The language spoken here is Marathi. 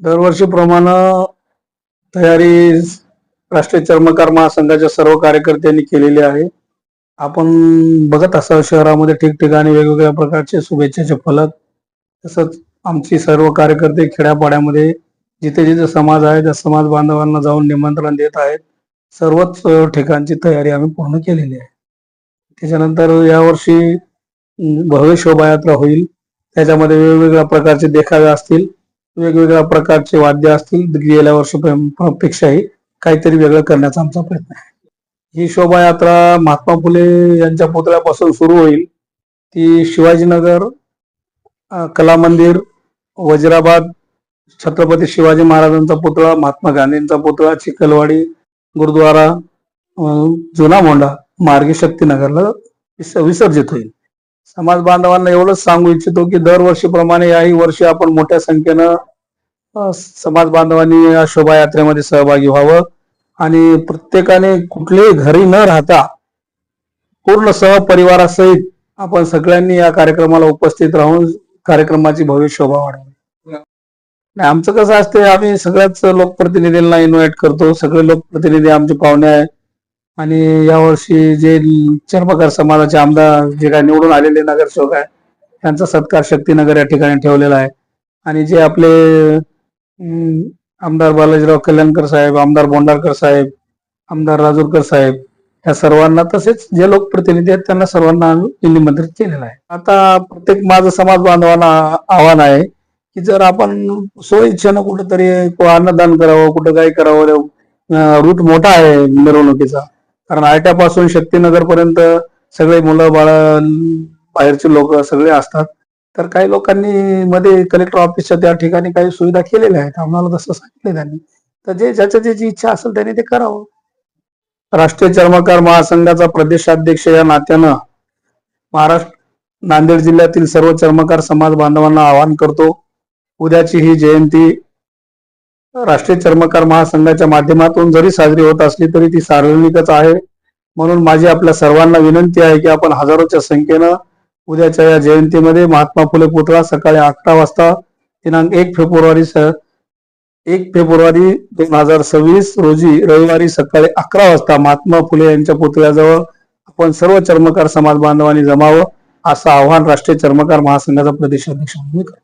दरवर्षीप्रमाणे तयारी राष्ट्रीय चर्मकार महासंघाच्या सर्व कार्यकर्त्यांनी केलेली आहे. आपण बघत असाल शहरामध्ये ठिकठिकाणी वेगवेगळ्या प्रकारचे शुभेच्छाचे फलक तसंच आमची सर्व कार्यकर्ते खेड्यापाड्यामध्ये जिथे जिथे समाज आहे त्या समाज बांधवांना जाऊन निमंत्रण देत आहेत. सर्वच ठिकाणची तयारी आम्ही पूर्ण केलेली आहे. त्याच्यानंतर यावर्षी भव्य शोभायात्रा होईल. त्याच्यामध्ये वेगवेगळ्या प्रकारचे देखावे असतील. वेगवेगळ्या प्रकारचे वाद्य असतील गेल्या वर्षापेक्षाही काहीतरी वेगळं करण्याचा आमचा प्रयत्न आहे. ही शोभायात्रा महात्मा फुले यांच्या पुतळ्यापासून सुरू होईल. ती शिवाजीनगर कला मंदिर वजिराबाद छत्रपती शिवाजी महाराजांचा पुतळा महात्मा गांधींचा पुतळा चिखलवाडी गुरुद्वारा जुना मोंडा मार्गी शक्तीनगरला विस- विसर्जित होईल. समाज बांधवांना एवढंच सांगू इच्छितो की दरवर्षीप्रमाणे याही वर्षी आपण मोठ्या संख्येनं समाज बांधवांनी या शोभायात्रेमध्ये सहभागी व्हावं. आणि प्रत्येकाने कुठलेही घरी न राहता पूर्ण सहपरिवारासहित आपण सगळ्यांनी या कार्यक्रमाला उपस्थित राहून कार्यक्रमाची भव्य शोभा वाढवावी. नाही आमचं कसं असते आम्ही सगळ्याच लोकप्रतिनिधींना इन्व्हाइट करतो. सगळे लोकप्रतिनिधी आमचे पाहुणे आहे आणि यावर्षी जे चर्मकार समाजाचे आमदार जे काय निवडून आलेले नगरसेवक आहे त्यांचा सत्कार शक्तीनगर या ठिकाणी ठेवलेला आहे. आणि जे आपले आमदार बालाजीराव कल्याणकर साहेब आमदार बोंडारकर साहेब आमदार राजूरकर साहेब या सर्वांना तसेच जे लोकप्रतिनिधी आहेत त्यांना सर्वांना निमंत्रित केलेलं आहे. आता प्रत्येक माझं समाज बांधवांना आव्हान आहे की जर आपण स्वइच्छेनं कुठेतरी अन्नदान करावं कुठं काही करावं रूट मोठा आहे मिरवणुकीचा कारण आयट्यापासून शक्तीनगर पर्यंत सगळे मुलं बाळ बाहेरचे लोक सगळे असतात. तर काही लोकांनी मध्ये कलेक्टर ऑफिसच्या त्या ठिकाणी काही सुविधा केलेल्या आहेत. आम्हाला तसं सांगितलं त्यांनी. तर जे ज्याच्या ज्याची इच्छा असेल त्याने ते करावं. राष्ट्रीय चर्मकार महासंघाचा प्रदेशाध्यक्ष या नात्यानं महाराष्ट्र नांदेड जिल्ह्यातील सर्व चर्मकार समाज बांधवांना आवाहन करतो. उद्याची ही जयंती राष्ट्रीय चर्मकार महासंघाच्या माध्यमातून जरी साजरी होत असली तरी ती सार्वजनिकच आहे. म्हणून माझी आपल्या सर्वांना विनंती आहे की आपण हजारोच्या संख्येनं उद्याच्या या जयंतीमध्ये महात्मा फुले पुतळा सकाळी अकरा वाजता दिनांक एक फेब्रुवारी एक फेब्रुवारी दोन हजार सव्वीस रोजी रविवारी सकाळी अकरा वाजता महात्मा फुले यांच्या पुतळ्याजवळ आपण सर्व चर्मकार समाज बांधवांनी जमावं असं आव्हान राष्ट्रीय चर्मकार महासंघाचा प्रदेशाध्यक्ष म्हणून करतो.